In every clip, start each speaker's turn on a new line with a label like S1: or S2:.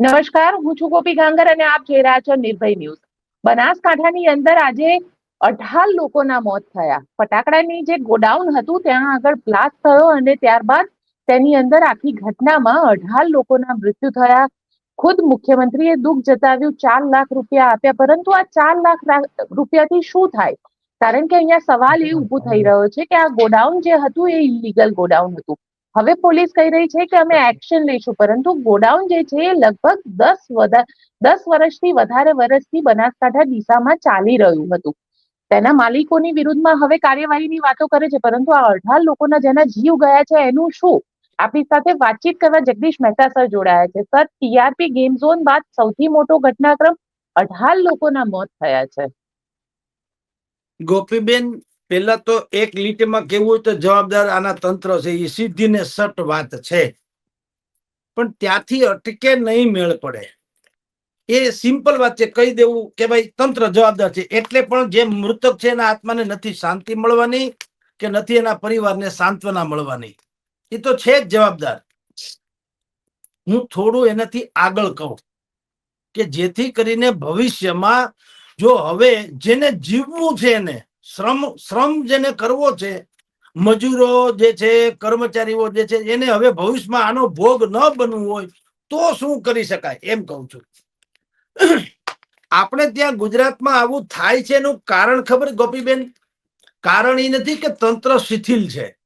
S1: નમસ્કાર, હું છું ગોપી ગાંગર અને આપ જોઈ રહ્યા છો નિર્ભય ન્યૂઝ. બનાસકાંઠાની અંદર આજે અઢાર લોકોના મોત થયા. ફટાકડાની જે ગોડાઉન હતું, ત્યાં આગળ બ્લાસ્ટ થયો અને ત્યારબાદ તેની અંદર આખી ઘટનામાં અઢાર લોકોના મૃત્યુ થયા. ખુદ મુખ્યમંત્રીએ દુઃખ જતાવ્યું, ચાર લાખ રૂપિયા આપ્યા, પરંતુ આ ચાર લાખ રૂપિયાથી શું થાય? કારણ કે અહીંયા સવાલ એ ઊભો થઈ રહ્યો છે કે આ ગોડાઉન જે હતું એ ઇલીગલ ગોડાઉન હતું. હવે પોલીસ કહી રહી છે કે અમે એક્શન લઈશું પરંતુ ગોડાઉન જે છે એ લગભગ દસ દસ વર્ષથી વધારે વર્ષથી બનાસકાંઠા દિશામાં ચાલી રહ્યું હતું. તેના માલિકોની વિરુદ્ધમાં હવે કાર્યવાહીની વાતો કરે છે પરંતુ આ અઢાર લોકોના જેના જીવ ગયા છે એનું શું? આપણી સાથે વાતચીત કરવા જગદીશ મહેતા સર જોડાયા છે. સર ટીઆરપી ગેમ ઝોન બાદ સૌથી મોટો ઘટનાક્રમ અઢાર લોકોના મોત થયા છે.
S2: ગોપીબેન પેલા તો એક લીટીમાં કેવું હોય તો જવાબદાર આના તંત્ર છે એ સીધી ને સટ વાત છે. પણ ત્યાંથી અટકે નહીં મેળ પડે. એ સિમ્પલ વાત છે, કહી દેવું કે ભાઈ તંત્ર જવાબદાર છે, એટલે પણ જે મૃતક છે એના આત્માને નથી શાંતિ મળવાની કે નથી એના પરિવારને સાંત્વના મળવાની. એ તો છે જ જવાબદાર. હું થોડું એનાથી આગળ કહું કે જેથી કરીને ભવિષ્યમાં જો હવે જેને જીવવું છે એને શ્રમ શ્રમ જેને કરવો છે, મજૂરો જે છે, કર્મચારીઓ જે છે, એને હવે ભવિષ્યમાં આનો ભોગ ન બનવું હોય તો શું કરી શકાય? એમ કહું છું. આપણે ત્યાં ગુજરાતમાં આવું થાય છે એનું કારણ ખબર ગોપીબેન? કારણ એ નથી કે તંત્ર શિથિલ છે.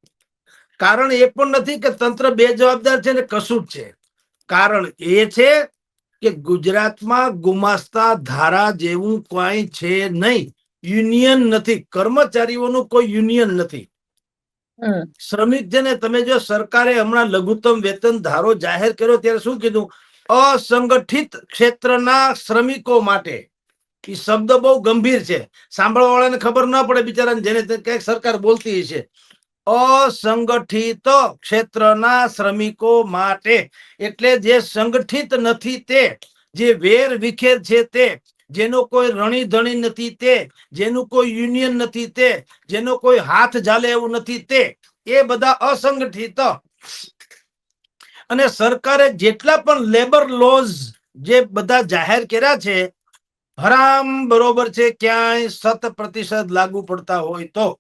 S2: કારણ એ પણ નથી કે તંત્ર બે જવાબદાર છે ને કશું જ છે. કારણ એ છે કે ગુજરાતમાં ગુમાસ્તા ધારા જેવું કોઈ છે નહીં. યુનિયન નથી. કર્મચારીઓનું કોઈ યુનિયન નથી. શ્રમિક જેને તમે જો સરકારે હમણાં લઘુત્તમ વેતન ધારો જાહેર કર્યો ત્યારે શું કીધું? અસંગઠિત ક્ષેત્રના શ્રમિકો માટે. એ શબ્દ બહુ ગંભીર છે. સાંભળવા વાળાને ખબર ન પડે બિચારાને જેને ક્યાંક સરકાર બોલતી છે. અસંગઠિત ક્ષેત્રના શ્રમિકો માટે. એટલે જે સંગઠિત નથી તે જે વેર વિખેર છે તે જેનો કોઈ રણી ધણી નથી તે, જેનું કોઈ યુનિયન નથી તે, જેનો કોઈ હાથ ઝાલે એવું નથી તે, એ બધા અસંગઠિત. અને સરકારે જેટલા પણ લેબર લોઝ જે બધા જાહેર કર્યા છે, હરામ બરોબર છે, ક્યાંય સત પ્રતિશત લાગુ પડતા હોય તો.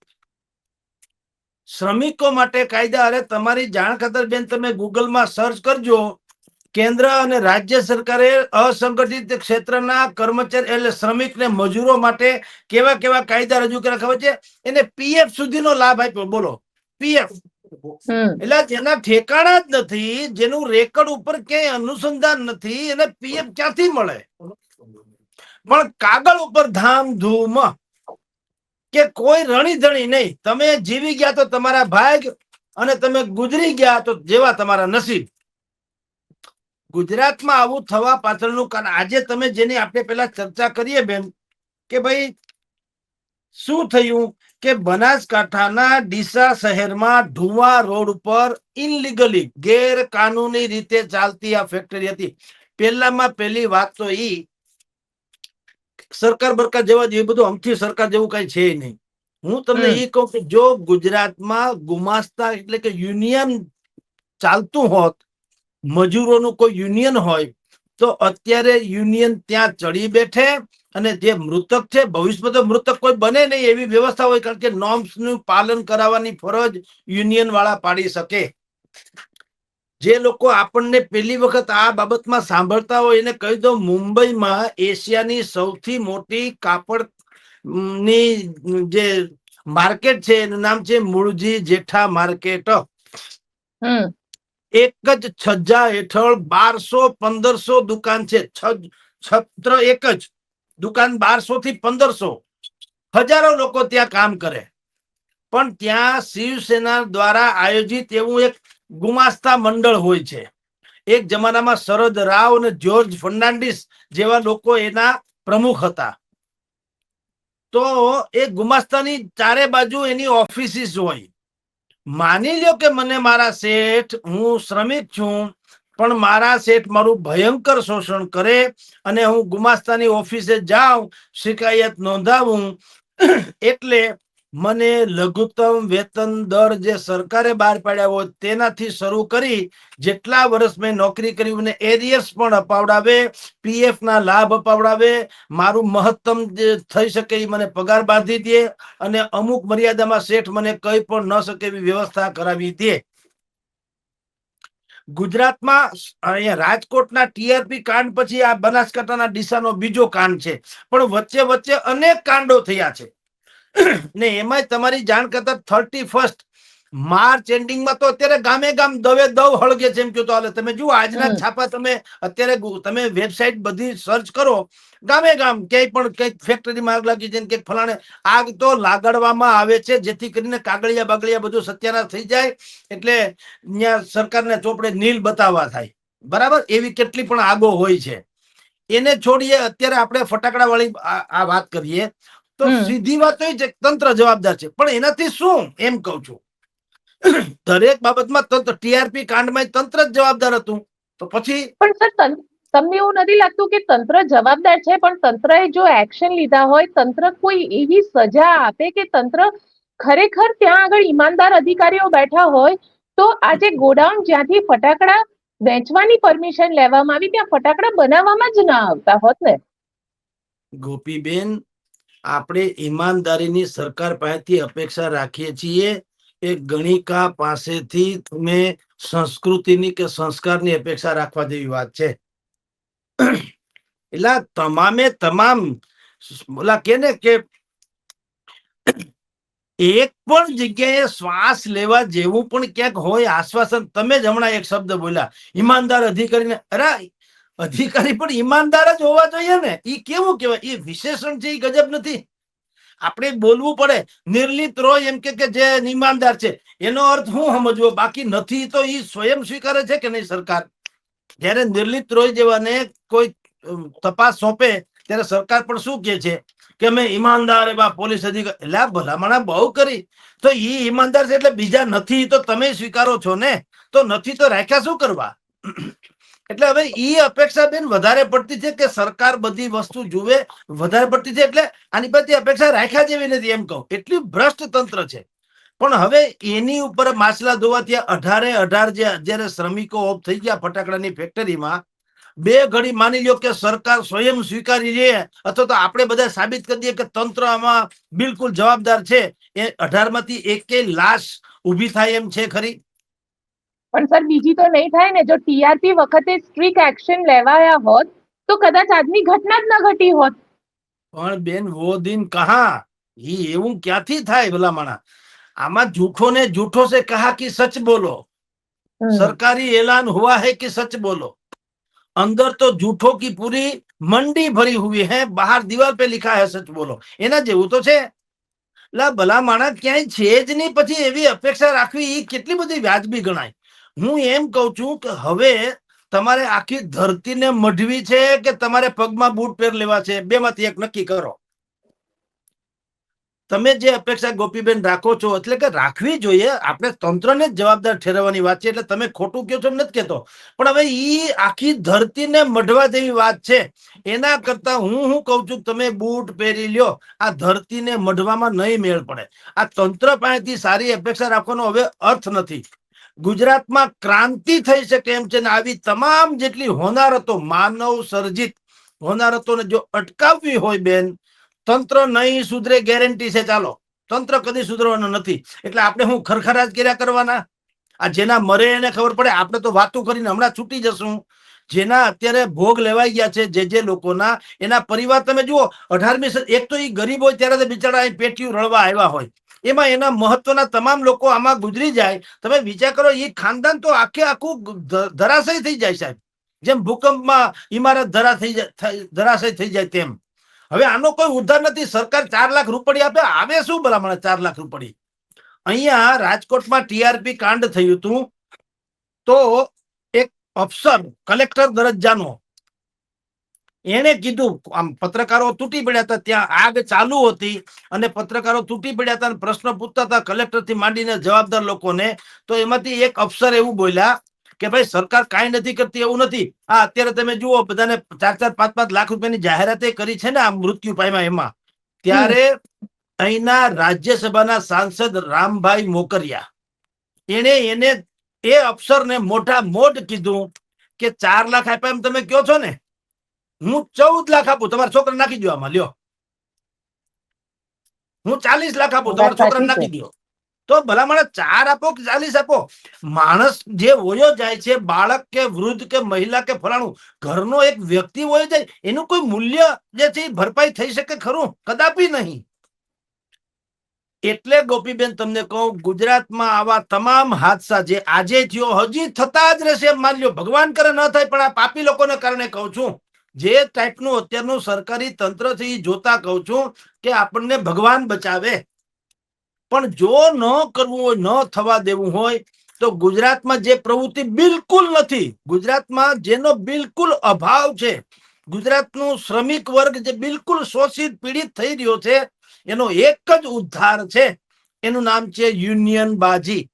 S2: શ્રમિકો માટે કાયદા, અરે તમારી જાણ ખાતર બેન, તમે ગૂગલમાં સર્ચ કરજો. કેન્દ્ર અને રાજ્ય સરકારે અસંગઠિત ક્ષેત્રના કર્મચારી એટલે શ્રમિક ને મજૂરો માટે કેવા કેવા કાયદા રજૂ કર્યા ખબર છે? એને પીએફ સુધીનો લાભ આપ્યો. બોલો. પીએફ. એટલે જેના ઠેકાણા જ નથી જેનું રેકર્ડ ઉપર ક્યાંય અનુસંધાન નથી એને પીએફ ક્યાંથી મળે? પણ કાગળ ઉપર ધામધૂમ કે કોઈ રણી ધણી નહીં. તમે જીવી ગયા તો તમારા ભાગ અને તમે ગુજરી ગયા તો જેવા તમારા નસીબ. ગુજરાતમાં આવું થવા પાછળનું કારણ આજે તમે જેની આપણે પેલા ચર્ચા કરીએ બેન કે ભાઈ શું થયું કે બનાસકાંઠાના ડીસા શહેરમાં ધુવા રોડ ઉપર ઇનલીગલી ગેરકાનૂની રીતે ચાલતી આ ફેક્ટરી હતી. પહેલામાં પહેલી વાત તો ઈ સરકાર બરકાર જેવા જેવું બધું અમથી સરકાર જેવું કઈ છે નહીં. હું તમને એ કહું કે જો ગુજરાતમાં ગુમાસ્તા એટલે કે યુનિયન ચાલતું હોત મજૂરોનું કોઈ યુનિયન હોય, તો અત્યારે યુનિયન ત્યાં ચડી બેઠે અને જે મૃતક છે, ભવિષ્યમાં તો મૃતક કોઈ બને નહીં એવી વ્યવસ્થા હોય, કારણ કે norms નું પાલન કરાવવાની ફરજ યુનિયન વાળા પાડી શકે. જે લોકો આપણને પહેલી વખત આ બાબતમાં સાંભળતા હોય, એને કહી દો, મુંબઈમાં એશિયાની સૌથી મોટી કાપડની જે માર્કેટ છે, એનું નામ છે મૂળજી જેઠા માર્કેટ. એક જ છજ્જા હેઠળ બારસો, પંદરસો દુકાન છે. છત્ર એક જ. દુકાન બારસો થી પંદરસો. હજારો લોકો ત્યાં કામ કરે. પણ ત્યાં શિવસેના દ્વારા આયોજિત એવું એક ગુમાસ્તા મંડળ હોય છે. એક જમાનામાં શરદ રાવ અને જ્યોર્જ ફર્નાન્ડિસ જેવા લોકો એના પ્રમુખ હતા. તો એ ગુમાસ્તાની ચારે બાજુ એની ઓફિસીસ હોય. માની લ્યો કે મને મારા શેઠ, હું શ્રમિક છું, પણ મારા શેઠ મારું ભયંકર શોષણ કરે અને હું ગુમાસ્તાની ઓફિસે જાઉં, શિકાયત નોંધાવું, એટલે મને લઘુત્તમ વેતન દર જે સરકારે બહાર પાડ્યા હોય તેનાથી શરૂ કરી જેટલા વર્ષ મેં નોકરી કરી મને એરિયર્સ પણ અપાવડાવે પીએફ ના લાભ અપાવડાવે, મારું મહત્તમ જે થઈ શકે એ મને પગાર બાંધી દે અને અમુક મર્યાદામાં શેઠ મને કઈ પણ ન શકે એવી વ્યવસ્થા કરાવી દે. ગુજરાતમાં અહીંયા રાજકોટના ટીઆરપી કાંડ પછી આ બનાસકાંઠાના ડીસાનો બીજો કાંડ છે. પણ વચ્ચે વચ્ચે અનેક કાંડો થયા છે. ને એમાં તમારી જાણ કરતા થર્ટી ફર્સ્ટ માર્ચ એન્ડિંગમાં તો અત્યારે ગામે ગામ દવે દવ હળગે છે એમ કહ્યું તો હાલે. તમે જુઓ આજના છાપા તમે અત્યારે તમે વેબસાઇટ બધી સર્ચ કરો ગામે ગામ ક્યાંય પણ કંઈક ફેક્ટરીમાં આગ લાગી છે ક્યાંક ફલાણે આગ તો લાગડવામાં આવે છે જેથી કરીને કાગળિયા બાગળિયા બધું સત્યાનાશ થઈ જાય એટલે ત્યાં સરકારને ચોપડે નીલ બતાવવા થાય. બરાબર? એવી કેટલી પણ આગો હોય છે. એને છોડીએ અત્યારે આપણે ફટાકડા વાળી આ વાત કરીએ. તો. સીધી વાત તો એ છે તંત્ર જવાબદાર છે. પણ એનાથી શું? એમ કહું છું. દરેક બાબતમાં તંત્ર ટીઆરપી કાંડમાં તંત્ર જ જવાબદાર હતું. તો પછી?
S1: પણ સર તમને એવું નથી લાગતું કે તંત્ર જવાબદાર છે? પણ તંત્રએ જો એક્શન લીધા હોય તંત્ર કોઈ એવી સજા આપે કે તંત્ર ખરેખર ત્યાં આગળ ઈમાનદાર અધિકારીઓ બેઠા હોય તો આજે ગોડાઉન જ્યાંથી ફટાકડા વેચવાની પરમિશન લેવામાં આવી ત્યાં ફટાકડા બનાવવામાં જ ના આવતા હોત ને?
S2: ગોપીબેન આપણે ઈમાનદારીની સરકાર પાસેથી અપેક્ષા રાખીએ છીએ એ ગણિકા પાસેથી તમે સંસ્કૃતિની કે સંસ્કારની અપેક્ષા રાખવા જેવી વાત છે. એટલે તમામે તમામ બોલા કે ને કે એક પણ જગ્યાએ શ્વાસ લેવા જેવું પણ ક્યાંક હોય આશ્વાસન, તમે જ હમણાં એક શબ્દ બોલ્યા, ઈમાનદાર અધિકારીને, અરે અધિકારી પણ ઈમાનદાર જ હોવા જોઈએ ને. એ કેવું કહેવાય? એ વિશેષણ છે એ ગજબ નથી. આપણે બોલવું પડે. નિર્લિત રોય એમ કે જે ઈમાનદાર છે. એનો અર્થ હું સમજવો? બાકી નથી તો એ સ્વયં સ્વીકારે છે કે નહીં સરકાર? જયારે નિર્લિત રોય જેવાને કોઈ તપાસ સોંપે, ત્યારે સરકાર પણ શું કે છે? કે અમે ઈમાનદાર એવા પોલીસ અધિકારી એટલે ભલામણા બહુ કરી. તો એ ઈમાનદાર છે એટલે બીજા નથી તો તમે સ્વીકારો છો ને? તો નથી તો રાખ્યા શું કરવા? એટલે હવે ઈ અપેક્ષા બેન વધારે પડતી છે કે સરકાર બધી વસ્તુ જુએ, વધારે પડતી છે એટલે આની પરથી અપેક્ષા રાખ્યા જેવી નથી એમ કહું. એટલી ભ્રષ્ટ તંત્ર છે. પણ હવે એની ઉપર માછલા ધોવાથી અઢારે અઢાર જે અત્યારે શ્રમિકો ઓફ થઈ ગયા ફટાકડાની ફેક્ટરીમાં, બે ઘડી માની લ્યો કે સરકાર સ્વયં સ્વીકારી લે અથવા તો આપણે બધા સાબિત કરી દઈએ કે તંત્ર આમાં બિલકુલ જવાબદાર છે. એ અઢારમાંથી એક લાશ ઊભી થાય એમ છે ખરી.
S1: પણ સર બીજી તો નહીં થાય ને જો ટીઆરપી વખતે સ્ટ્રિક્ટ એક્શન લેવાયા હોત તો કદાચ આજની ઘટના જ ન ઘટી હોત
S2: પણ બેન વો દિન કહા ઈ એવું ક્યાંથી થાય ભલામણા આમાં જૂઠો ને જૂઠો સે કહા કે સચ બોલો सरकारी ऐलान हुआ है कि सच बोलो अंदर तो झूठों की पूरी मंडी भरी हुई है बाहर दीवार पे लिखा है सच बोलो એના જેવું તો છે લા ભલા માણસ ક્યાંય છે જ નહીં પછી એવી અપેક્ષા રાખવી એ કેટલી બધી વ્યાજબી ગણાય હું એમ કહું છું કે હવે તમારે આખી ધરતીને મઢવી છે કે તમારે પગમાં બૂટ પહેર લેવા છે? બેમાંથી એક નક્કી કરો. તમે જે અપેક્ષા ગોપીબેન રાખો છો, એટલે કે રાખવી જોઈએ, આપણે તંત્રને જ જવાબદાર ઠેરવવાની વાત છે, એટલે તમે ખોટું કહો છો એમ નથી કહેતો. પણ હવે ઈ આખી ધરતીને મઢવા જેવી વાત છે. એના કરતા હું હું કહું છું, તમે બૂટ પહેરી લ્યો. આ ધરતીને મઢવામાં નહીં મેળ પડે. આ તંત્ર પાસેથી સારી અપેક્ષા રાખવાનો હવે અર્થ નથી. ગુજરાતમાં ક્રાંતિ થઈ શકે એમ છે ને આવી તમામ જેટલી હોનારતો માનવ સર્જિત હોનારતોને જો અટકાવવી હોય બેન, તંત્ર નહીં સુધરે ગેરંટી છે, ચાલો. તંત્ર કદી સુધરવાનું નથી. એટલે આપણે હું ખરખરા જ કર્યા કરવાના? આ જેના મરે એને ખબર પડે? આપણે તો વાતો કરીને હમણાં છૂટી જશું. જેના અત્યારે ભોગ લેવાઈ ગયા છે, જે જે લોકોના, એના પરિવાર તમે જુઓ, અઢારમી એક તો એ ગરીબ હોય, ત્યારે બિચારા પેટીયું રળવા આવ્યા હોય. એમાં એના મહત્વના તમામ લોકો આમાં ગુજરી જાય. તમે વિચાર કરો એ ખાનદાન તો આખે આખું ધરાશય થઈ જાય સાહેબ. જેમ ભૂકંપમાં ઇમારત ધરા થઈ જાય ધરાશય થઈ જાય તેમ. હવે આનો કોઈ ઉદ્ધાર નથી. સરકાર ચાર લાખ રૂપિયા આપે. આવે શું ભલામણ ચાર લાખ રૂપિયા અહીંયા રાજકોટમાં ટીઆરપી કાંડ થયું હતું. તો એક અફસર, કલેક્ટર દરજ્જાનો એને કીધું, આમ પત્રકારો તૂટી પડ્યા હતા, ત્યાં આગ ચાલુ હતી અને પત્રકારો તૂટી પડ્યા હતા અને પ્રશ્ન પૂછતા હતા કલેક્ટરથી માંડીને જવાબદાર લોકોને. તો એમાંથી એક અફસર એવું બોલ્યા કે ભાઈ, સરકાર કાંઈ નથી કરતી, એવું નથી. આ અત્યારે તમે જુઓ, બધાને ચાર ચાર પાંચ પાંચ લાખ રૂપિયાની જાહેરાતે કરી છે ને આ મૃત્યુ પાયમાં એમાં. ત્યારે અહીંના રાજ્યસભાના સાંસદ રામભાઈ મોકરિયા એને એને, એ અફસરને મોટા મોઢ કીધું કે ચાર લાખ આપ્યા એમ તમે કહો છો ને? હું ચૌદ લાખ આપું તમારા છોકરા નાખી દો આમાં લ્યો. હું ચાલીસ લાખ આપું તમારા છોકરા નાખી દો તો ભલામણ ચાર આપો કે ચાલીસ આપો? માણસ જે વયો જાય છે બાળક કે વૃદ્ધ કે મહિલા કે ફલાણું ઘરનો એક વ્યક્તિ વયો જાય એનું કોઈ મૂલ્ય જે છે ભરપાઈ થઈ શકે ખરું? કદાપી નહીં. એટલે ગોપીબેન તમને કહું ગુજરાતમાં આવા તમામ હાદસા જે આજે થયો હજી થતા જ રહેશે માન લ્યો. ભગવાન કરે ન થાય પણ આ પાપી લોકોને કારણે કહું છું. જે ટાઈપનું અત્યારનું સરકારી તંત્ર છે એ જોતા કહું છું કે આપણને ભગવાન બચાવે. પણ જો ન કરવું હોય, ન થવા દેવું હોય, તો ગુજરાતમાં જે પ્રવૃત્તિ બિલકુલ નથી. ગુજરાતમાં જેનો બિલકુલ અભાવ છે, ગુજરાતનું શ્રમિક વર્ગ જે બિલકુલ શોષિત, પીડિત થઈ રહ્યો છે, એનો એક જ ઉદ્ધાર છે. એનું નામ છે યુનિયન બાજી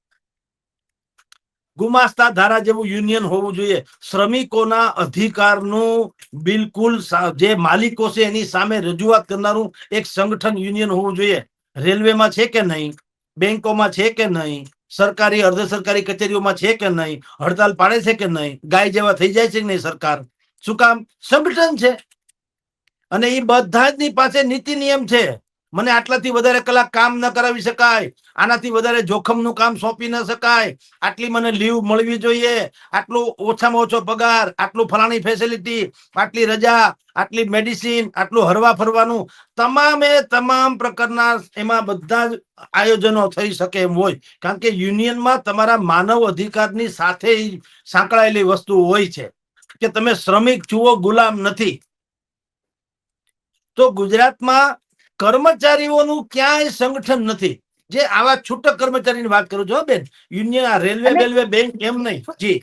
S2: ગુમાસ્તા ધારા જેવું યુનિયન હોવું જોઈએ. શ્રમિકોના અધિકારનું બિલકુલ જે માલિકો છે એની સામે રજૂઆત કરનારું એક સંગઠન યુનિયન હોવું જોઈએ. રેલવેમાં છે કે નહીં? બેંકોમાં છે કે નહીં? સરકારી, અર્ધ સરકારી કચેરીઓમાં છે કે નહીં? હડતાલ પાડે છે કે નહીં? ગાય જેવા થઈ જાય છે કે નહીં સરકાર? શું કામ? સંગઠન છે. અને એ બધા જ પાસે નીતિ નિયમ છે. મને આટલાથી વધારે કલાક કામ ન કરાવી શકાય. આનાથી વધારે જોખમનું કામ સોંપી ન શકાય. આટલી મને લીવ મળવી જોઈએ. આટલું ઓછામાં ઓછો પગાર, આટલું ફલાણી ફેસિલિટી આટલી રજા, આટલી મેડિસિન આટલું હરવા ફરવાનું, તમામે તમામ પ્રકારના એમાં બધા જ આયોજનો થઈ શકે એમ હોય. કારણ કે યુનિયનમાં તમારા માનવ અધિકારની સાથે સાંકળાયેલી વસ્તુ હોય છે. કે તમે શ્રમિક જુઓ, ગુલામ નથી. તો ગુજરાતમાં કર્મચારીઓનું ક્યાંય સંગઠન નથી. જે આવા છૂટક કર્મચારીની વાત કરું છું બેન? યુનિયન રેલવે રેલવે બેંક એમ નહીં. જી.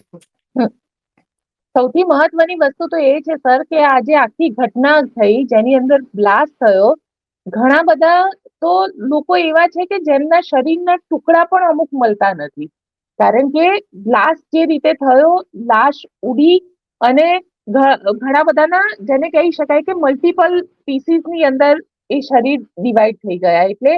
S1: સૌથી મહત્વની વસ્તુ તો એ છે સર કે આજે આખી ઘટના થઈ જેની અંદર બ્લાસ્ટ થયો ઘણા બધા તો લોકો એવા છે કે જેમના શરીરના ટુકડા પણ અમુક મળતા નથી. કારણ કે બ્લાસ્ટ જે રીતે થયો લાશ ઉડી અને ઘણા બધાના જેને કહી શકાય કે મલ્ટિપલ પીસીસની અંદર એ શરીર ડિવાઈડ થઈ ગયા. એટલે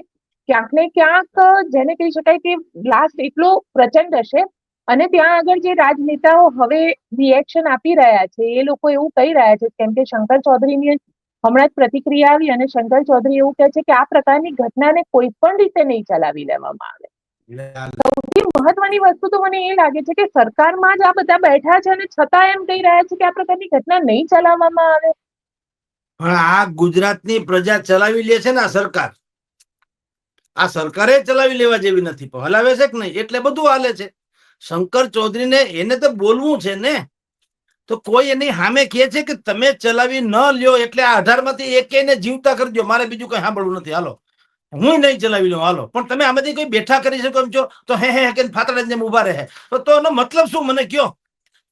S1: ક્યાંક ને ક્યાંક જેને કહી શકાય કે બ્લાસ્ટ એટલો પ્રચંડ હશે અને ત્યાં આગળ જે રાજનેતાઓ હવે રિએક્શન આપી રહ્યા છે, એ લોકો એવું કહી રહ્યા છે, કેમ કે શંકર ચૌધરીની હમણાં જ પ્રતિક્રિયા આવી અને શંકર ચૌધરી એવું કહે છે કે આ પ્રકારની ઘટનાને કોઈ પણ રીતે નહીં ચલાવી લેવામાં આવે. સૌથી મહત્વની વસ્તુ તો મને એ લાગે છે કે સરકારમાં જ આ બધા બેઠા છે અને છતાં એમ કહી રહ્યા છે કે આ પ્રકારની ઘટના નહીં ચલાવવામાં આવે.
S2: પણ આ ગુજરાતની પ્રજા ચલાવી લે છે ને આ સરકાર. આ સરકારે ચલાવી લેવા જેવી નથી. પણ હલાવે છે કે નહીં? એટલે બધું હાલે છે. શંકર ચૌધરીને એને તો બોલવું છે ને. તો કોઈ એની સામે કહે છે કે તમે ચલાવી ન લ્યો એટલે આ અઢારમાંથી એકેયને જીવતા કરી દો મારે બીજું કઈ સાંભળવું નથી. હાલો. હું નહીં ચલાવી લઉં. હાલો. પણ તમે આમાંથી કોઈ બેઠા કરી શકો એમ છો? તો હે હે કે ફાતડા જેમ ઊભા રહે. તો તો એનો મતલબ શું? મને કયો.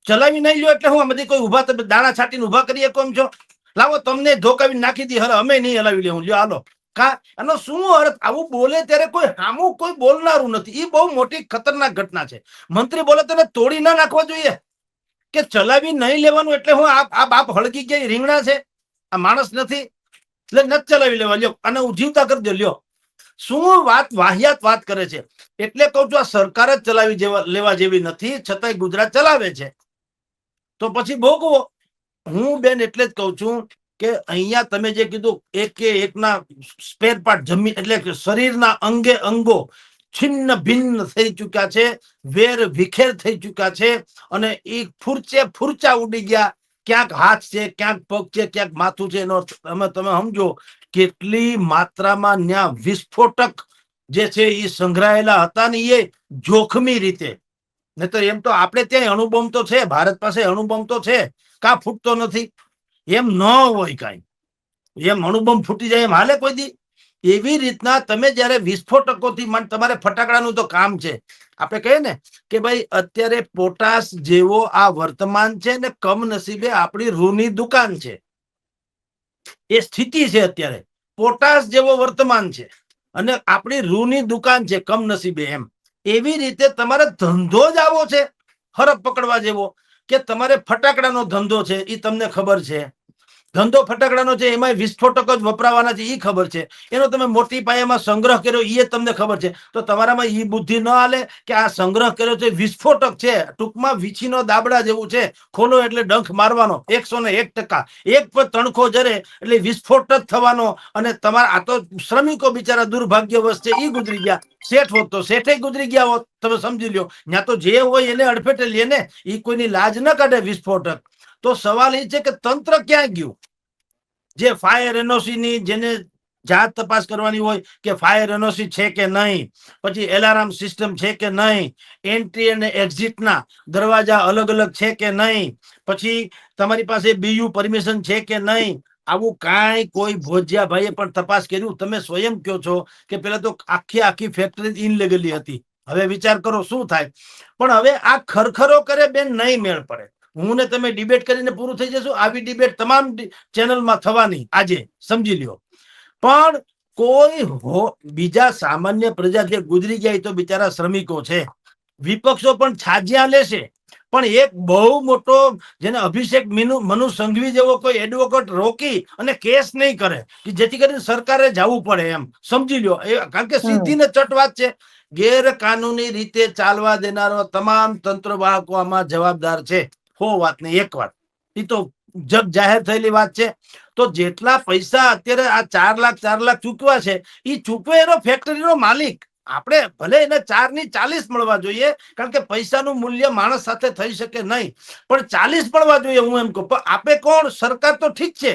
S2: ચલાવી નહીં લ્યો એટલે હું આમાંથી કોઈ ઊભા તમે દાણા છાટીને ઊભા કરી શકો એમ છો? લાવો, તમને ધોકાવી નાખી દી. હવે અમે નહીં હલાવી લેવું જો હાલો. કા? એનો શું અર્થ? આવું બોલે ત્યારે કોઈ હામુ કોઈ બોલનારું નથી. એ બહુ મોટી ખતરનાક ઘટના છે. મંત્રી બોલે તેને તોડી ના નાખવા જોઈએ. કે ચલાવી નહીં લેવાનું એટલે હું આ બાપ હળગી ગયા રીંગણા છે. આ માણસ નથી. એટલે નથી ચલાવી લેવા. લ્યો અને હું જીવતા કરી દો. લ્યો. શું વાત, વાહિયાત વાત કરે છે? એટલે કહું છું, આ સરકાર જ ચલાવી લેવા જેવી નથી. છતાંય ગુજરાત ચલાવે છે. તો પછી ભોગવો. હું બેન એટલે જ કહું છું કે અહીંયા તમે જે કીધું એક કે એકના સ્પેર પાર્ટ જમી એટલે કે શરીરના અંગે અંગો છિન્ન ભિન્ન થઈ ચુક્યા છે, વેર વિખેર થઈ ચુક્યા છે અને એ ફૂરચે ફૂરચા ઉડી ગયા. ક્યાંક હાથ છે, ક્યાંક પગ છે, ક્યાંક માથું છે. એનો તમે તમે સમજો, કેટલી માત્રામાં ત્યાં વિસ્ફોટક જે છે એ સંગ્રહાયેલા હતા ને એ જોખમી રીતે. નહીતર એમ તો આપણે ત્યાં અણુબોમ્બ તો છે, ભારત પાસે અણુબોમ્બ તો છે. કા ફૂટતો નથી? એમ ન હોય કાંઈ. એમ અણુબમ ફૂટી જાય એમ હાલે કોઈ દી? એવી રીતના તમે જ્યારે વિસ્ફોટકોથી તમારે ફટાકડાનું તો કામ છે. આપણે કહીએ ને કે ભાઈ અત્યારે પોટાશ જેવો આ વર્તમાન છે ને કમનસીબે આપણી રૂની દુકાન છે. એ સ્થિતિ છે અત્યારે. પોટાશ જેવો વર્તમાન છે. અને આપણી રૂની દુકાન છે કમનસીબે એમ. એવી રીતે તમારે ધંધો જ આવો છે. હરફ પકડવા જેવો. કે તમારે ફટાકડાનો ધંધો છે એ તમને ખબર છે? ધંધો ફટાકડાનો છે એમાં વિસ્ફોટક જ વપરાવાના છે એ ખબર છે. એનો તમે મોટી પાયામાં સંગ્રહ કર્યો એ તમને ખબર છે. તો તમારામાં એ બુદ્ધિ ન હાલે કે આ સંગ્રહ કર્યો છે વિસ્ફોટક છે. ટૂંકમાં વીછીનો દાબડા જેવું છે. ખોલો એટલે ડંખ મારવાનો, એકસો ને એક ટકા. એક પર તણખો જરે એટલે વિસ્ફોટ જ થવાનો. અને તમારા, આ તો શ્રમિકો બિચારા દુર્ભાગ્યવશ છે એ ગુજરી ગયા. શેઠ હોત તો શેઠે ગુજરી ગયા હોત. તમે સમજી લ્યો. ત્યાં તો જે હોય એને અડફેટે લે ને એ કોઈની લાજ ન કાઢે વિસ્ફોટક તો સવાલ એ છે કે તંત્ર ક્યાં ગયું? જે ફાયર એનઓસી ની જેને જાત તપાસ કરવાની હોય કે ફાયર એનઓસી છે કે નહીં? પછી એલાર્મ સિસ્ટમ છે કે નહીં? એન્ટ્રી અને એક્ઝિટ ના દરવાજા અલગ અલગ છે કે નહીં? પછી તમારી પાસે બીયુ પરમિશન છે કે નહીં? આવું કાંઈ કોઈ ભોજિયા ભાઈએ પણ તપાસ કર્યું તમે સ્વયં કહો છો કે પેલા તો આખી આખી ફેક્ટરી ઇનલીગલી હતી. હવે વિચાર કરો શું થાય? પણ હવે આ ખરખરો કરે બેન નહીં મેળ પડે. હું ને તમે ડિબેટ કરીને પૂરું થઈ જશું. આવી ડિબેટ તમામ ચેનલમાં થવાની. આજે સમજી લ્યો. પણ કોઈ બીજા સામાન્ય પ્રજા જે ગુજરી ગયા તો બિચારા શ્રમિકો છે. વિપક્ષો પણ છાજ્યા લેશે. પણ એક બહુ મોટો જેને અભિષેક મનુ સંઘવી જેવો કોઈ એડવોકેટ રોકી અને કેસ નહીં કરે કે જેથી કરીને સરકારે જવું પડે એમ. સમજી લ્યો. એ કારણ કે સીધી ને ચટ વાત છે. ગેરકાનૂની રીતે ચાલવા દેનારો તમામ તંત્ર વાહકો આમાં જવાબદાર છે. હો વાત નહીં એક વાત. એ તો જગ જાહેર થયેલી વાત છે. તો જેટલા પૈસા અત્યારે આ ચાર લાખ ચાર લાખ ચૂકવા છે એ ચૂકવે એનો ફેક્ટરીનો માલિક. આપણે ભલે એને ચારની ચાલીસ મળવા જોઈએ, કારણ કે પૈસાનું મૂલ્ય માણસ સાથે થઈ શકે નહીં. પણ ચાલીસ મળવા જોઈએ હું એમ કહું. પણ આપે કોણ? સરકાર તો ઠીક છે.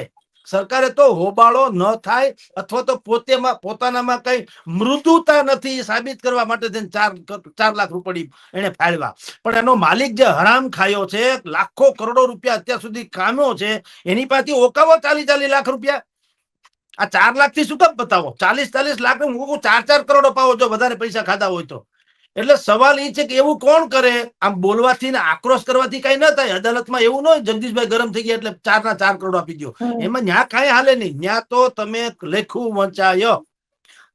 S2: સરકારે તો હોબાળો ન થાય અથવા તો પોતેમાં, પોતાનામાં કઈ મૃદુતા નથી સાબિત કરવા માટે તેને ચાર લાખ રૂપિયા એને ફાળવા પણ એનો માલિક જે હરામ ખાયો છે, લાખો કરોડો રૂપિયા અત્યાર સુધી કામ્યો છે, એની પાછી ઓકાવો ચાલી ચાલી લાખ રૂપિયા. આ ચાર લાખથી શું કામ બતાવો ચાલીસ ચાલીસ લાખ હું ચાર ચાર કરોડ અપાવો જો વધારે પૈસા ખાધા હોય તો. એટલે સવાલ એ છે કે એવું કોણ કરે? આમ બોલવાથી ને આક્રોશ કરવાથી કઈ ના થાય. અદાલતમાં એવું ન હોય જગદીશભાઈ ગરમ થઈ ગયા એટલે ચાર ના ચાર કરોડ આપી દો એમાં ન્યા કાંઈ હાલે નહીં. ન્યા તો તમે લેખું વંચાયો.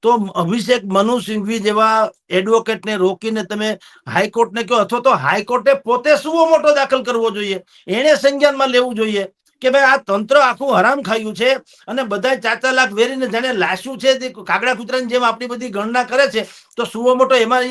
S2: તો અભિષેક મનુ સિંઘવી જેવા એડવોકેટને રોકીને તમે હાઈકોર્ટ ને કહો અથવા તો હાઈકોર્ટે પોતે સુવો મોટો દાખલ કરવો જોઈએ. એને સંજ્ઞાનમાં લેવું જોઈએ કે ભાઈ આ તંત્ર આખું હરામ ખાયું છે અને બધા ચાર ચાર લાખ વેરીને જાણે લાશું છે તે કાગડા કૂતરાની જેમ આપણી બધી ગણના કરે છે. તો સુવો મોટો એમાં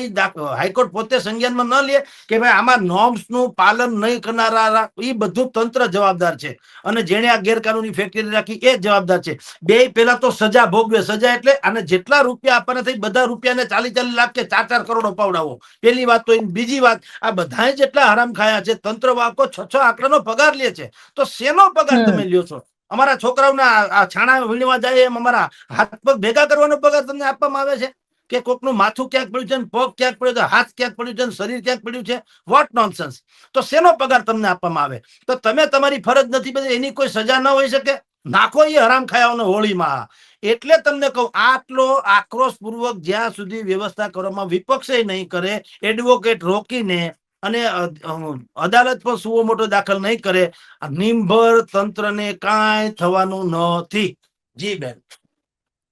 S2: હાઈકોર્ટ પોતે સંજ્ઞાનમાં ન લે કે ભાઈ આમાં નોર્મ્સનું પાલન નહીં કરનારા એ બધું તંત્ર જવાબદાર છે. અને જેણે આ ગેરકાનૂની ફેક્ટરી રાખી એ જવાબદાર છે. બે પેલા તો સજા ભોગવે સજા એટલે અને જેટલા રૂપિયા આપવાના થઈ બધા રૂપિયાને ચાલી ચાલી લાખ કે ચાર ચાર કરોડ અપાવડાવો પેલી વાત તો બીજી વાત આ બધાએ જેટલા હરામ ખાયા છે તંત્ર વાકો છ છ આંકડાનો પગાર લે છે. તો શેનો પગાર તમે લ્યો છો? અમારા છોકરાઓના છાણા વીણવા જાય એમ અમારા હાથ પગ ભેગા કરવાનો પગાર તમને આપવામાં આવે છે? કે કોકનું માથું ક્યાંક પડ્યું છે પગ ક્યાંક પડ્યો છે, હાથ ક્યાંક પડ્યું છે શરીર ક્યાંક પડ્યું છે વોટ નોનસન્સ તો શેનો પગાર તમને આપવામાં આવે? તો તમે તમારી ફરજ નથી બધી, એની કોઈ સજા ન હોઈ શકે? નાખો એ હરામ ખાયાઓને હોળીમાં. એટલે તમને કહું, આટલો આક્રોશ પૂર્વક જ્યાં સુધી વ્યવસ્થા કરવામાં વિપક્ષે નહીં કરે એડવોકેટ રોકીને અને અદાલત પણ સુવો મોટો દાખલ નહીં કરે નિમભર તંત્રને કાંઈ થવાનું નથી. જી બેન.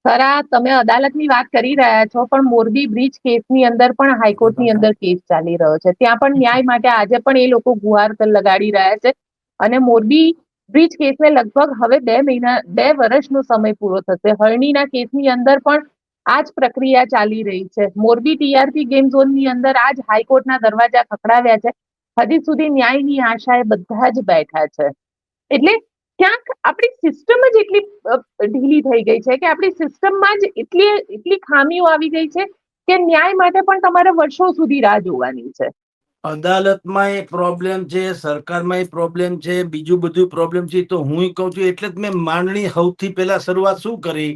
S1: આ તમે અદાલતની વાત કરી રહ્યા છો, પણ મોરબી બ્રિજ કેસની અંદર પણ હાઈકોર્ટની અંદર કેસ ચાલી રહ્યો છે. ત્યાં પણ ન્યાય માટે આજે પણ એ લોકો ગુહાર લગાડી રહ્યા છે અને મોરબી બ્રિજ કેસને લગભગ હવે બે મહિના, બે વર્ષનો સમય પૂરો થશે. હરણીના કેસની અંદર પણ આ જ પ્રક્રિયા ચાલી રહી છે. મોરબી ટીઆરપી ગેમ ઝોનની અંદર આજ હાઈકોર્ટના દરવાજા ખખડાવ્યા છે. હજી સુધી ન્યાયની આશાએ બધા જ બેઠા છે. એટલે ક્યાંક આપણી સિસ્ટમ જ એટલી ઢીલી થઈ ગઈ છે કે આપણી સિસ્ટમમાં જ એટલી એટલી ખામીઓ આવી ગઈ છે કે ન્યાય માટે પણ તમારે વર્ષો સુધી રાહ જોવાની છે.
S2: અદાલતમાં એ પ્રોબ્લેમ છે, સરકારમાં એ પ્રોબ્લેમ છે, બીજું બધું પ્રોબ્લેમ છે, તો હું કહું છું, એટલે જ મેં માંડણી સૌથી પહેલા શરૂઆત શું કરી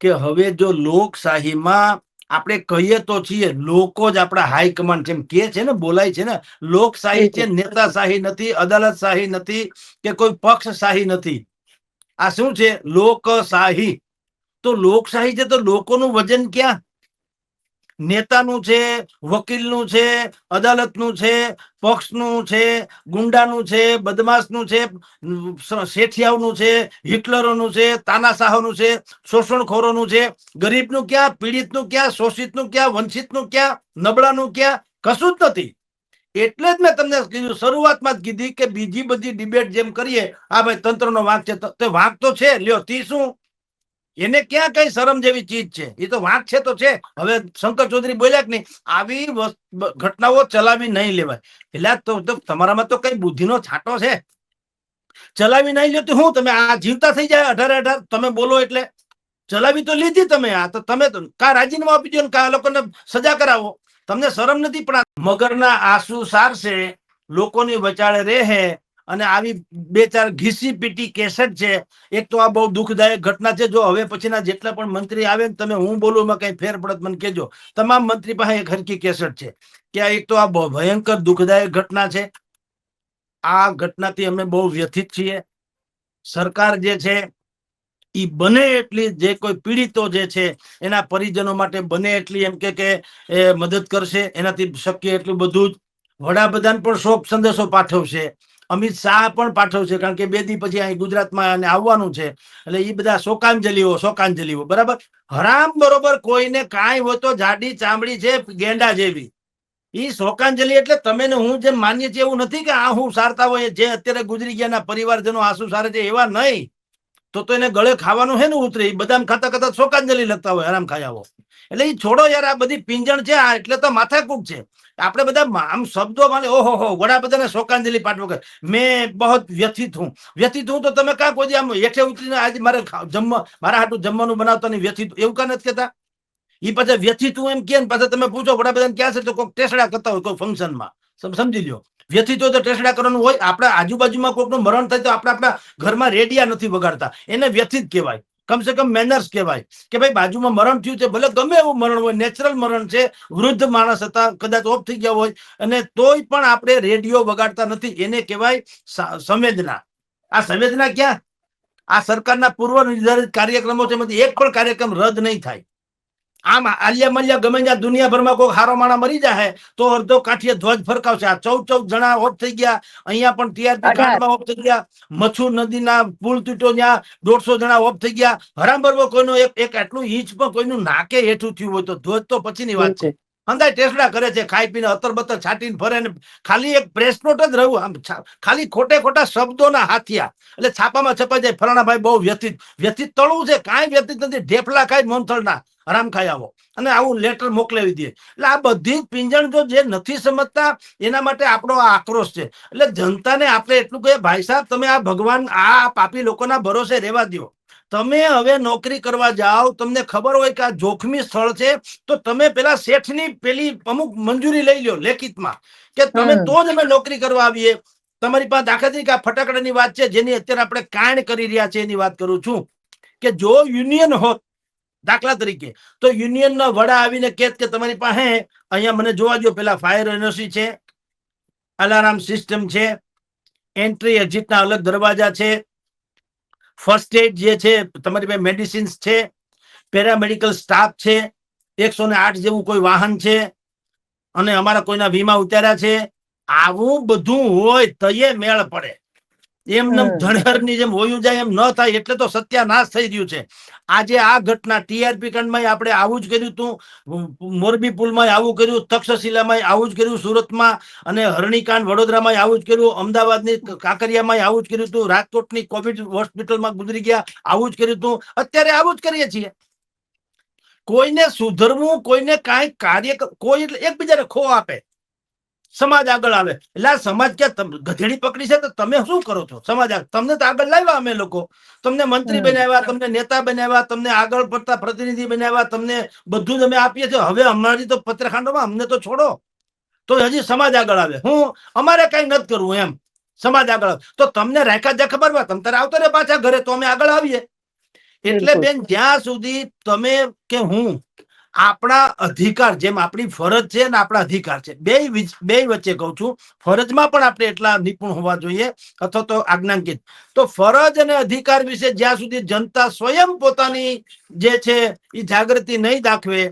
S2: કે હવે જો લોકશાહીમાં આપણે કહીએ તો છીએ લોકો જ આપણા હાઈકમાન્ડ છે. એમ કે છે ને બોલાય છે ને લોકશાહી છે નેતાશાહી નથી અદાલતશાહી નથી કે કોઈ પક્ષશાહી નથી. આ શું છે? લોકશાહી તો લોકશાહી છે તો લોકોનું વજન ક્યાં? નેતાનું છે, વકીલનું છે, અદાલતનું છે, પક્ષનું છે, ગુંડાનું છે, બદમાશનું છે શેઠિયાઓનું છે, હિટલરોનું છે, તાનાશાહોનું છે, શોષણખોરોનું છે, ગરીબનું ક્યાં, પીડિતનું ક્યાં, શોષિતનું ક્યાં, વંચિતનું ક્યાં, નબળાનું ક્યાં, કશું જ નથી. એટલે જ મેં તમને કીધું, શરૂઆતમાં જ કીધી કે બીજી બધી ડિબેટ જેમ કરીએ, આ ભાઈ તંત્રનો વાંક છે, તો વાંક તો છે, લ્યો તી શું એને ક્યાં કઈ શરમ જેવી ચીજ છે? એ તો વાત છે તો છે. હવે શંકર ચૌધરી બોલ્યા કે નહીં, આવી ઘટનાઓ ચલાવી નહીં લેવાય. એટલે તો તમારામાં તો કઈ બુદ્ધિનો છાંટો છે? ચલાવી નહીં લ્યો હું? તમે આ જીવતા થઈ જાય અઢાર અઢાર. તમે બોલો એટલે. ચલાવી તો લીધી તમે આ. તો તમે કા રાજીનામું આપી દો ને કા લોકોને સજા કરાવો? તમને શરમ નથી પણ મગરના આંસુ સારશે, લોકોની વચાળે રહે અને આવી બે ચાર ઘીસી પીટી કેસેટ છે, એક તો આ બહુ દુઃખદાયક ઘટના છે. જો હવે પછીના જેટલા પણ મંત્રી આવે ને તમે હું બોલું એમાં કઈ ફેર પડત, મને કેજો તમામ મંત્રી પાસે એક હરકી કેસેટ છે. કે આ એક તો આ ભયંકર દુઃખદાયક ઘટના છે. આ ઘટનાથી અમે બહુ વ્યથિત છીએ. સરકાર જે છે એ બને એટલી જે કોઈ પીડિતો જે છે, એના પરિજનો માટે બને એટલી એમ કે કે મદદ કરશે. એનાથી શક્ય એટલું બધું જ. વડાપ્રધાન પણ શોક સંદેશો પાઠવશે. અમિત શાહ પણ પાઠવશે કારણ કે બે દી પછી અહીં ગુજરાતમાં આવવાનું છે. એટલે એ બધા શોકાંજલીઓ શોકાંજલીઓ, બરાબર? હરામ બરોબર કોઈને કાંઈ હોય તો જાડી ચામડી છે, ગેંડા જેવી. એ શોકાંજલિ એટલે તમે હું જેમ માનીએ છીએ એવું નથી કે આ હું સારતા હોય, જે અત્યારે ગુજરી ગયાના પરિવારજનો આંસુ સારે છે એવા નહીં. તો તો એને ગળે ખાવાનું હે ને ઉતરે એ બદામ ખાતા ખાતા શોકાંજલિ લખતા હોય, હરામ ખાયાવો એટલે એ છોડો યાર, આ બધી પિંજણ છે, આ એટલે તો માથાકૂટ છે. આપણે બધા આમ શબ્દો માને, ઓહો હો, વડાપ્રધાને શોકાંજલિ પાઠવો કે મેં બહુ વ્યથિત હું. વ્યથિત હું તો તમે કાં કોઈ આમ હેઠે ઉતરીને આજે મારે જમવા, મારા હાટું જમવાનું બનાવતા નહીં, વ્યથિત એવું કાં નથી કહેતા. એ પાછા વ્યથિત હું એમ કે પાછા તમે પૂછો વડાપ્રધાન ક્યાં છે તો કોઈક ટેસડા કરતા હોય કોઈ ફંક્શનમાં. સમજી લ્યો. વ્યથિત હોય તો ટેસડા કરવાનું હોય. આપણા આજુબાજુમાં કોઈકનું મરણ થાય તો આપણે, આપણા ઘરમાં રેડિયા નથી વગાડતા. એને વ્યથિત કહેવાય. કમસે કમ મેનર્સ કહેવાય. કે ભાઈ બાજુમાં મરણ થયું છે, ભલે ગમે એવું મરણ હોય નેચરલ મરણ છે, વૃદ્ધ માણસ હતા, કદાચ ઓફ થઈ ગયા હોય, અને તોય પણ આપણે રેડિયો વગાડતા નથી. એને કહેવાય સંવેદના. આ સંવેદના ક્યાં? આ સરકારના પૂર્વ નિર્ધારિત કાર્યક્રમો છે એક પણ કાર્યક્રમ રદ નહીં થાય. આમ આલિયા મલિયા ગમે ત્યાં દુનિયાભરમાં કોઈ હારો માણા મરી જાય તો અડધો કાઠીએ ધ્વજ ફરકાવશે. આ ચૌદ ચૌદ જણા ઓફ થઈ ગયા. અહીંયા પણ ટીઆરપી. કાંડમાં ઓફ થઈ ગયા. મચ્છુ નદીના પુલ તૂટ્યો ત્યાં. દોઢસો જણા ઓફ થઈ ગયા. હરામબરવો કોઈનો એક એક આટલું ઇંચ પણ કોઈનું નાકે હેઠું થયું હોય તો ધ્વજ તો પછીની વાત છે. અંદાજ ટેસડા કરે છે, ખાઈ પીને અતર બતર છાટીને ફરે ને ખાલી એક પ્રેસ નોટ જ રહ્યું આમ ખાલી ખોટે ખોટા શબ્દોના હાથિયા. એટલે છાપામાં છપાઈ જાય, ફલાણાભાઈ બહુ વ્યથિત. વ્યથિત તળવું છે, કાંઈ વ્યથિત નથી. ઢેફલા ખાઈ મોનથળના. આરામ ખાઈ આવો. અને આવું લેટર મોકલાવી દે. એટલે આ બધી જ પિંજણ જો જે નથી સમજતા, એના માટે આપણો આ આક્રોશ છે. એટલે જનતાને આપણે એટલું કહીએ, ભાઈ સાહેબ, તમે આ ભગવાન, આ પાપી લોકોના ભરોસે રહેવા દ્યો. તમે હવે નોકરી કરવા જાઓ તમને ખબર હોય કે આ જોખમી સ્થળ છે તો તમે પેલા શેઠની પેલી અમુક મંજૂરી લઈ લો લેખિતમાં કે તમે તો જ અમે નોકરી કરવા આવીએ. તમારી પાસે દાખલા તરીકે આ ફટાકડાની વાત છે જેની અત્યારે આપણે કાંડ કરી રહ્યા છે એની વાત કરું છું કે જો યુનિયન હોત દાખલા તરીકે તો યુનિયનના વડા આવીને કહેત કે તમારી પાસે અહીંયા મને જોવા દો પેલા ફાયર એનર્સી છે અલાર્મ સિસ્ટમ છે એન્ટ્રી એક્ઝિટના અલગ દરવાજા છે ફર્સ્ટ એડ જે છે, તમારી પાસે મેડિસિન્સ છે પેરામેડિકલ સ્ટાફ છે એકસો ને આઠ જેવું કોઈ વાહન છે, અને અમારા કોઈના વીમા ઉતાર્યા છે, આવું બધું હોય તયે મેળ પડે. એમને
S1: હમ.
S2: જેમ હોયું જાય એમ ન થાય એટલે તો સત્યાનાશ થઈ રહ્યું છે. આજે આ ઘટના ટીઆરપી કાંડમાં આપણે આવું જ કર્યું હતું મોરબી પુલમાં આવું કર્યું તક્ષશિલામાં આવું જ કર્યું સુરતમાં અને હરણીકાંડ વડોદરામાં આવું જ કર્યું અમદાવાદની કાંકરિયામાં આવું જ કર્યું હતું રાજકોટની કોવિડ હોસ્પિટલમાં ગુજરી ગયા આવું જ કર્યું હતું અત્યારે આવું જ કરીએ છીએ. કોઈને સુધરવું કોઈને કાંઈ કાર્ય કોઈ એટલે એકબીજાને ખો આપે. સમાજ આગળ આવે. એટલે આ સમાજ ક્યાં ગધેડી પકડી છે તો તમે શું કરો છો? સમાજ તમને તો આગળ લાવ્યા અમે લોકો. તમને મંત્રી બનાવ્યા તમને નેતા બનાવ્યા તમને આગળ પડતા પ્રતિનિધિ બનાવ્યા તમને બધું જ અમે આપીએ છીએ. હવે અમારી તો પત્રખાંડોમાં અમને તો છોડો. તો હજી સમાજ આગળ આવે. હું અમારે કઈ નથી કરવું એમ. સમાજ આગળ આવે. તો તમને રાખ્યા જ્યાં ખબર હોય તમે તારે આવતો રે પાછા ઘરે તો અમે આગળ આવીએ. એટલે બેન જ્યાં સુધી તમે કે હું આપણા અધિકાર જેમ આપણી ફરજ છે અને આપણા અધિકાર છે. બે બે વચ્ચે કહું છું ફરજમાં પણ આપણે એટલા નિપુણ હોવા જોઈએ અથવા તો આજ્ઞાંકિત. તો ફરજ અને અધિકાર વિશે જ્યાં સુધી જનતા સ્વયં પોતાની જે છે એ જાગૃતિ નહીં દાખવે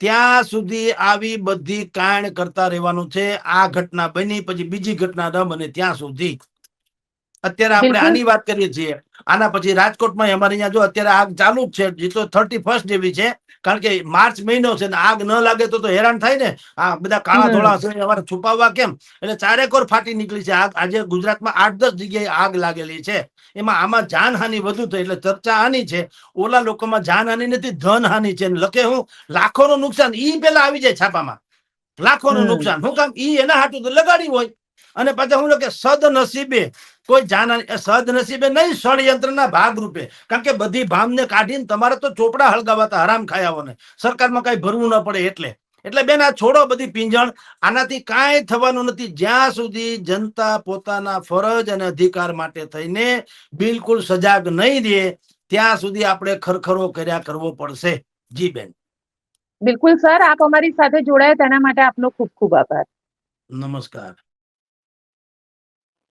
S2: ત્યાં સુધી આવી બધી કાંડ કરતા રહેવાનું છે. આ ઘટના બની પછી બીજી ઘટના ન બને ત્યાં સુધી. અત્યારે આપણે આની વાત કરીએ છીએ. આના પછી રાજકોટમાં અમારે અહીંયા જો અત્યારે આગ ચાલુ જ છે જેટલો થર્ટી ફર્સ્ટ જેવી છે કારણ કે માર્ચ મહિનો છે ને આગ ન લાગે તો તો હેરાન થાય ને. આ બધા કાળા ધોળા છે અમારે છુપાવવા કેમ? એટલે ચારેકોર ફાટી નીકળી છે આગ. આજે ગુજરાતમાં આઠ દસ જગ્યાએ આગ લાગેલી છે. એમાં આમાં જાનહાનિ વધુ થઈ એટલે ચર્ચા હાની છે. ઓલા લોકોમાં જાનહાનિ નથી ધનહાનિ છે. લખે હું લાખોનું નુકસાન ઈ પેલા આવી જાય છાપામાં. લાખોનું. નુકસાન. હું કામ ઈ એના હાટું તો લગાડી હોય. અને પાછા હું લખે સદનસીબે કોઈ જાના સદનસીબે નહીં ષડયંત્રના ભાગરૂપે. કારણ કે બધી ભામને કાઢીને તમારે તો ચોપડા હળગાવાતા હરામ ખાયાઓને. સરકારમાં કઈ ભરવું ન પડે એટલે. એટલે બેન આ છોડો બધી પીંજણ. આનાથી કાંઈ થવાનું નથી. જ્યાં સુધી જનતા પોતાના ફરજ અને અધિકાર માટે થઈને બિલકુલ સજાગ નહીં રહે ત્યાં સુધી આપણે ખરખરો કર્યા કરવો પડશે. જી બેન.
S1: બિલકુલ સર. આપ અમારી સાથે જોડાયા. તેના માટે આપનો ખૂબ ખૂબ આભાર.
S2: નમસ્કાર.